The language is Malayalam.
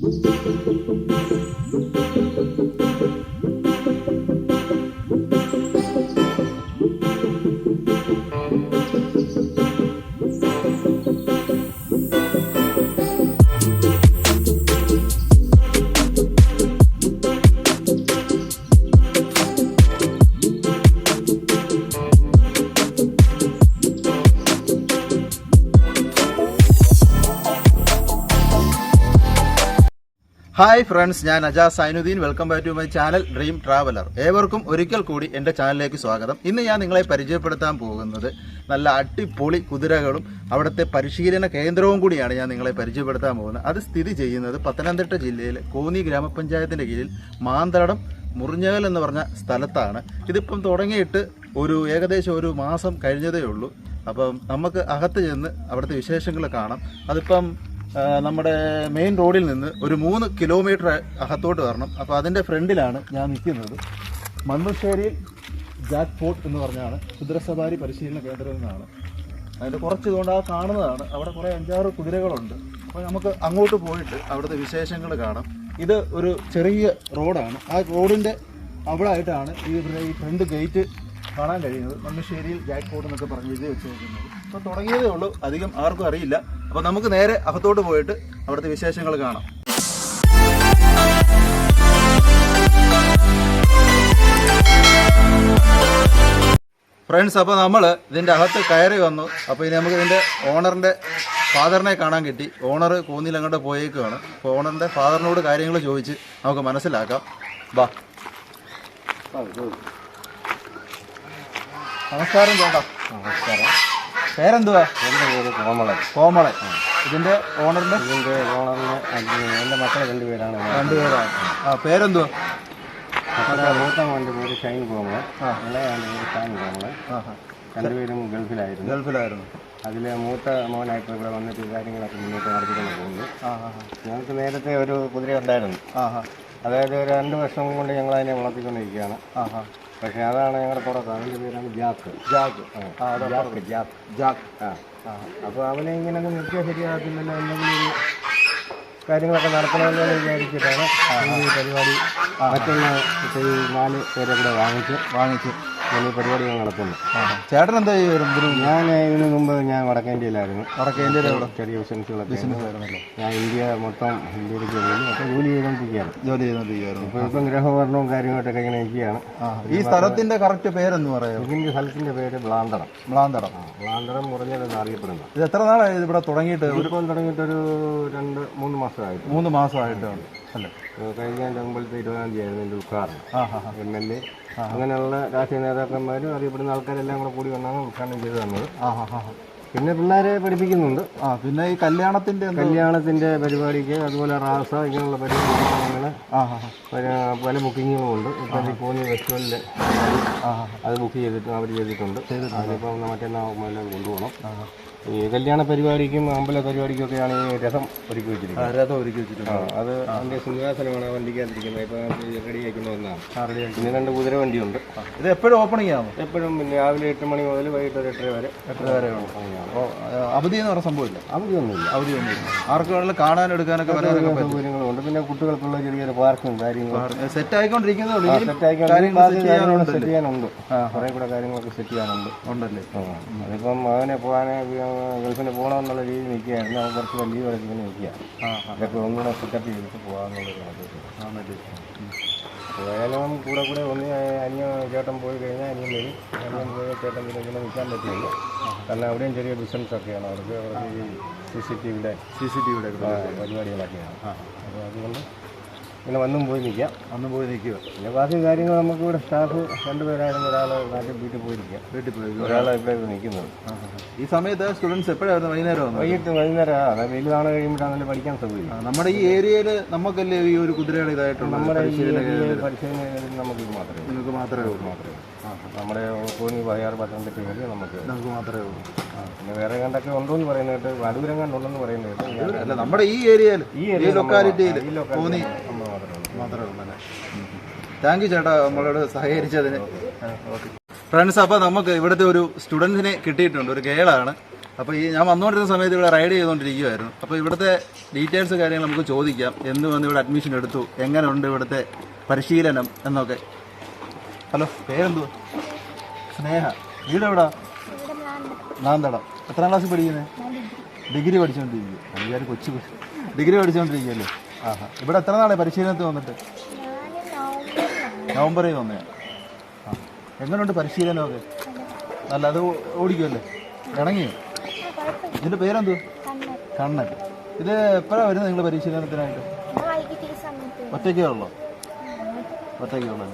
Música ഹായ് ഫ്രണ്ട്സ് ഞാൻ Aja Sainuddin. Welcome back to my channel dream traveller. ഏവർക്കും ഒരിക്കൽ കൂടി എന്റെ ചാനലിലേക്ക് സ്വാഗതം. ഇന്ന് ഞാൻ നിങ്ങളെ പരിചയപ്പെടുത്താൻ പോകുന്നത് നല്ല അടിപൊളി കുതിരകളും അവിടുത്തെ പരിശീലന കേന്ദ്രവും കൂടിയാണ് ഞാൻ നിങ്ങളെ പരിചയപ്പെടുത്താൻ പോകുന്നത്. അത് സ്ഥിതി ചെയ്യുന്നത് പത്തനംതിട്ട ജില്ലയിലെ കോന്നി ഗ്രാമപഞ്ചായത്തിന്റെ കീഴിൽ മാന്തടം മുറിഞ്ഞകൽ എന്ന് പറഞ്ഞ സ്ഥലത്താണ്. ഇതിപ്പം തുടങ്ങിയിട്ട് ഒരു ഏകദേശം ഒരു മാസം കഴിഞ്ഞതേ ഉള്ളൂ. അപ്പം നമുക്ക് അകത്ത് ചെന്ന് അവിടുത്തെ വിശേഷങ്ങൾ കാണാം. അതിപ്പം നമ്മുടെ മെയിൻ റോഡിൽ നിന്ന് ഒരു മൂന്ന് കിലോമീറ്റർ അകത്തോട്ട് വരണം. അപ്പോൾ അതിന്റെ ഫ്രണ്ടിലാണ് ഞാൻ നിൽക്കുന്നത്. മണ്ണുശ്ശേരിയിൽ ജാക്ക് ഫോർട്ട് എന്ന് പറഞ്ഞാണ് കുതിരസവാരി പരിശീലന കേന്ദ്രം എന്നാണ് അതിന്റെ കുറച്ച് ഇതുകൊണ്ട് ആ കാണുന്നതാണ്. അവിടെ കുറേ അഞ്ചാറ് കുതിരകളുണ്ട്. അപ്പോൾ നമുക്ക് അങ്ങോട്ട് പോയിട്ട് അവിടുത്തെ വിശേഷങ്ങൾ കാണാം. ഇത് ഒരു ചെറിയ റോഡാണ് ആ റോഡിന്റെ അവിടെ ആയിട്ടാണ് ഈ ഫ്രണ്ട് ഗേറ്റ് കാണാൻ കഴിയുന്നത് മണ്ണുശ്ശേരിയിൽ ജാക്ക് പോട്ട് എന്നൊക്കെ പറഞ്ഞ് എഴുതി വെച്ചിരിക്കുന്നത്. അപ്പോൾ തുടങ്ങിയതേ ഉള്ളൂ. അധികം ആർക്കും അറിയില്ല. അപ്പോൾ നമുക്ക് നേരെ അകത്തോട്ട് പോയിട്ട് അവിടുത്തെ വിശേഷങ്ങൾ കാണാം. ഫ്രണ്ട്സ് അപ്പോൾ നമ്മൾ ഇതിന്റെ അകത്ത് കയറി വന്നു. അപ്പോൾ ഇനി നമുക്ക് ഇതിന്റെ ഓണറിന്റെ ഫാദറിനെ കാണാൻ കിട്ടി. ഓണർ കോന്നിയിൽ അങ്ങോട്ട് പോയേക്കുവാണ്. അപ്പോൾ ഓണറിന്റെ ഫാദറിനോട് കാര്യങ്ങൾ ചോദിച്ച് നമുക്ക് മനസ്സിലാക്കാം. ബാ നമസ്കാരം ചേട്ടാ. നമസ്കാരം. പേരെന്തുവാ? എന്റെ പേര് കോമളൻ. കോമളൻ. ഇതിന്റെ ഓണറിന്റെ ഇതിന്റെ ഓണറിന് എന്റെ മക്കളെ രണ്ടുപേരാണ്. രണ്ടുപേരാണ്. ആ പേരെന്തുവാ? മക്കളുടെ മൂത്ത മോന്റെ പേര് ഷൈൻ കോമളൻ. ഇളയാന്റെ പേര് ഷാൻ കോമളൻ. രണ്ടുപേരും ഗൾഫിലായിരുന്നു. ഗൾഫിലായിരുന്നു. അതിൽ മൂത്ത മോനായിട്ട് ഇവിടെ വന്നിട്ട് കാര്യങ്ങളൊക്കെ മുന്നോട്ട് നടത്തിക്കൊണ്ട് പോകുന്നു. ഞങ്ങൾക്ക് നേരത്തെ ഒരു കുതിര ഉണ്ടായിരുന്നു അതായത് ഒരു രണ്ട് വർഷം കൊണ്ട് ഞങ്ങൾ അതിനെ വളർത്തിക്കൊണ്ടിരിക്കുകയാണ് പക്ഷേ അതാണ് ഞങ്ങളുടെ പുറത്ത് അവന്റെ പേരാണ്? ജാക്ക്. ജാക്ക്. ആ, ജാക്ക് ജാക്ക്. ജാഗ് ആ അപ്പോൾ അവനെ ഇങ്ങനെ ഒന്ന് നിർത്തിയാൽ ശരിയാകത്തില്ലല്ലോ എന്തെങ്കിലും കാര്യങ്ങളൊക്കെ നടത്തണമെന്ന് വിചാരിച്ചിട്ടാണ് ഈ പരിപാടി മറ്റുള്ള നാല് പേരെ കൂടെ വാങ്ങിച്ച് വാങ്ങിച്ചു. ഈ പരിപാടി ഞാൻ നടത്തുന്നു. ചേട്ടൻ എന്താ ചെയ്യുമായിരുന്നു ഞാൻ ഇതിനു മുമ്പ് ഞാൻ വടക്കേന്ത്യയിലായിരുന്നു. വടക്കേ ഇന്ത്യയിലെ ചെറിയ ബിസിനസ്സുകളൊക്കെ ബിസിനസ് ഞാൻ ഇന്ത്യ മൊത്തം ഇന്ത്യയിലേക്ക് പോയി അപ്പോൾ ജോലി ചെയ്തുകൊണ്ടിരിക്കുകയാണ്. ജോലി ചെയ്തുകൊണ്ടിരിക്കുകയായിരുന്നു. ഇപ്പോൾ ഇപ്പം ഗ്രഹഭരണവും കാര്യങ്ങളൊക്കെ ഇങ്ങനെ ഇരിക്കുകയാണ്. ഈ സ്ഥലത്തിന്റെ കറക്റ്റ് പേരെന്ന് പറയാം? ഇതിന്റെ സ്ഥലത്തിന്റെ പേര് ബ്ലാന്തടം. ബ്ലാന്തടം. ബ്ലാന്തടം കുറഞ്ഞതെന്ന് അറിയപ്പെടുന്നു. ഇത് എത്ര നാളായി ഇവിടെ തുടങ്ങിയിട്ട്? ഒരു തുടങ്ങിയിട്ട് ഒരു രണ്ട് മൂന്ന് മാസമായിട്ട്. മൂന്ന് മാസമായിട്ടാണ് അല്ലേ? കഴിഞ്ഞ ചമ്പളത്തെ ഇരുപതാം തീയതി ആയിരുന്നു എന്റെ ഉദ്ഘാടനം. എം എൽ എ അങ്ങനെയുള്ള രാഷ്ട്രീയ നേതാക്കന്മാരും അറിയപ്പെടുന്ന ആൾക്കാരെല്ലാം കൂടെ കൂടി വന്നാണ് ഉദ്ഘാടനം ചെയ്ത് തന്നത്. പിന്നെ പിള്ളേരെ പഠിപ്പിക്കുന്നുണ്ട്. ആ പിന്നെ ഈ കല്യാണത്തിന്റെ കല്യാണത്തിന്റെ പരിപാടിക്ക് അതുപോലെ റാസ ഇങ്ങനെയുള്ള പരിപാടികൾ. പല ബുക്കിങ്ങുകളും ഉണ്ട്. ഇപ്പം ഫെസ്റ്റിവലിൽ ആ. അത് ബുക്ക് ചെയ്തിട്ട് അവർ ചെയ്തിട്ടുണ്ട്. അതിപ്പം മറ്റന്നാൾ കൊണ്ടുപോകണം. ഈ കല്യാണ പരിപാടിക്കും അമ്പല പരിപാടിക്കൊക്കെയാണ് ഈ രഥം ഒരുക്കി വെച്ചിരിക്കുന്നത്. രഥം ഒരുക്കി വെച്ചിട്ടുണ്ട്. അത് അതിന്റെ സിംഹാസനമാണ് വണ്ടിക്കാതിരിക്കുന്നത് വണ്ടിക്കകത്തിരിക്കുന്നത് ഇപ്പം റെഡി ആക്കുന്ന ഒന്നാണ്. പിന്നെ രണ്ട് കുതിര വണ്ടിയുണ്ട്. ഇത് എപ്പോഴും ഓപ്പണിംഗ് ആവും എപ്പോഴും പിന്നെ രാവിലെ എട്ട് മണി മുതൽ വൈകിട്ട് ഒരു എട്ടര വരെ എട്ടര വരെ ഓപ്പണിംഗ്. അപ്പോൾ അവധി എന്ന് പറഞ്ഞ സംഭവമില്ല. അവധിയൊന്നുമില്ല. അവധിയൊന്നുമില്ല ആർക്ക് വേണമെങ്കിലും കാണാനും എടുക്കാനൊക്കെ വരാനൊക്കെ പറ്റും. സൗകര്യങ്ങളുണ്ട്. പിന്നെ കുട്ടികൾക്കുള്ള ചെറിയൊരു പാർക്കും കാര്യങ്ങളും. സെറ്റ് ആയിക്കൊണ്ടിരിക്കുന്നുണ്ട് കുറെ സെറ്റ് ചെയ്യാനുണ്ട്. കുറേ കൂടെ കാര്യങ്ങളൊക്കെ സെറ്റ് ചെയ്യാനുണ്ട്. ഉണ്ടല്ലേ? അതിപ്പം മകനെ പോകാനെ ഗൾഫിന് പോകണമെന്നുള്ള രീതി നിൽക്കുകയായിരുന്നു. അവൻ കുറച്ച് വലിയ വരെ ഇങ്ങനെ നിൽക്കുക അതൊക്കെ ഒന്നുകൂടെ സെറ്റപ്പ് ചെയ്തിട്ട് ആണല്ലേ? പോയാലും കൂടെ കൂടെ ഒന്ന് അനിയ ചേട്ടൻ പോയി കഴിഞ്ഞാൽ അനിയൻ വരും. അനിയൻ പോയി ചേട്ടൻ പിന്നെ ഇങ്ങനെ നിൽക്കാൻ പറ്റില്ല. കാരണം അവിടെയും ചെറിയ ബിസിനസ് ഒക്കെയാണ്. അവർക്ക് അവർക്ക് ഈ സി സി ടി വിയുടെ സി സി ടി വിയുടെ പരിപാടികളൊക്കെയാണ് അപ്പോൾ അതുകൊണ്ട് ഇങ്ങനെ വന്നും പോയി നിൽക്കാം വന്നും പോയി നിൽക്കുക. പിന്നെ ബാക്കി കാര്യങ്ങൾ നമുക്ക് ഇവിടെ സ്റ്റാഫ് രണ്ടുപേരായിരുന്നു ഒരാൾ നാട്ടിൽ വീട്ടിൽ പോയി നിൽക്കാം വീട്ടിൽ പോയി ഒരാളെ ഇവിടെ നിൽക്കുന്നത്. ഈ സമയത്ത് സ്റ്റുഡൻസ് എപ്പോഴായിരുന്നു വൈകുന്നേരം വൈകിട്ട് വൈകുന്നേരം അതായത് വെയിൽ കാണാൻ കഴിയുമ്പോഴാണ് പഠിക്കാൻ സൗകര്യം. നമ്മുടെ ഈ ഏരിയയിൽ നമുക്കല്ലേ ഈ ഒരു കുതിരയുടെ ഇതായിട്ടുള്ള നമ്മുടെ ഈ പരിശീലന നമുക്ക് മാത്രമേ നിങ്ങൾക്ക് മാത്രമേ ഉള്ളൂ. മാത്രമേ. നമ്മുടെ കോന്നി പതിനാറ് പത്തനംതിട്ട ഏരിയ നമുക്ക് നമുക്ക് മാത്രമേ ഉള്ളൂ. പിന്നെ വേറെ കണ്ടൊക്കെ ഉണ്ടോ എന്ന് പറയുന്നത് കേട്ട് അടൂരം കണ്ടുണ്ടെന്ന് പറയുന്നത് കേട്ട് അല്ല നമ്മുടെ ഈ ഏരിയയിൽ ഈ ലൊക്കാലിറ്റിയിൽ നമ്മൾ മാത്രമേ ഉള്ളൂ അല്ലേ? താങ്ക് യു ചേട്ടാ നമ്മളോട് സഹകരിച്ചതിന്. ഫ്രണ്ട്സ് അപ്പോൾ നമുക്ക് ഇവിടുത്തെ ഒരു സ്റ്റുഡൻസിനെ കിട്ടിയിട്ടുണ്ട് ഒരു ഗേളാണ്. അപ്പോൾ ഈ ഞാൻ വന്നുകൊണ്ടിരുന്ന സമയത്ത് ഇവിടെ റൈഡ് ചെയ്തുകൊണ്ടിരിക്കുമായിരുന്നു അപ്പോൾ ഇവിടുത്തെ ഡീറ്റെയിൽസ് കാര്യങ്ങൾ നമുക്ക് ചോദിക്കാം. എന്ന് വന്ന് ഇവിടെ അഡ്മിഷൻ എടുത്തു? എങ്ങനെ ഉണ്ട് ഇവിടുത്തെ പരിശീലനം എന്നൊക്കെ? ഹലോ പേരെന്തോ സ്നേഹ. വീട് എവിടാ നാന്തടം. എത്രാം ക്ലാസ് പഠിക്കുന്നത് ഡിഗ്രി പഠിച്ചുകൊണ്ടിരിക്കുക കൊച്ചു ഡിഗ്രി പഠിച്ചുകൊണ്ടിരിക്കുകയല്ലേ ആഹാ. ഇവിടെ എത്ര നാളെ പരിശീലനത്തിൽ വന്നിട്ട്? നവംബറിൽ വന്നേ. ആ. എങ്ങനെയുണ്ട് പരിശീലനമൊക്കെ? അല്ല അത് ഓടിക്കുമല്ലേ ഇണങ്ങിയോ? ഇതിന്റെ പേരെന്തു? കണ്ണൻ. ഇത് എപ്പോഴാണ് വരുന്നത് നിങ്ങൾ പരിശീലനത്തിനായിട്ട്? ഒറ്റയ്ക്കേ ഉള്ളോ? ഒറ്റയ്ക്കേ ഉള്ളൂ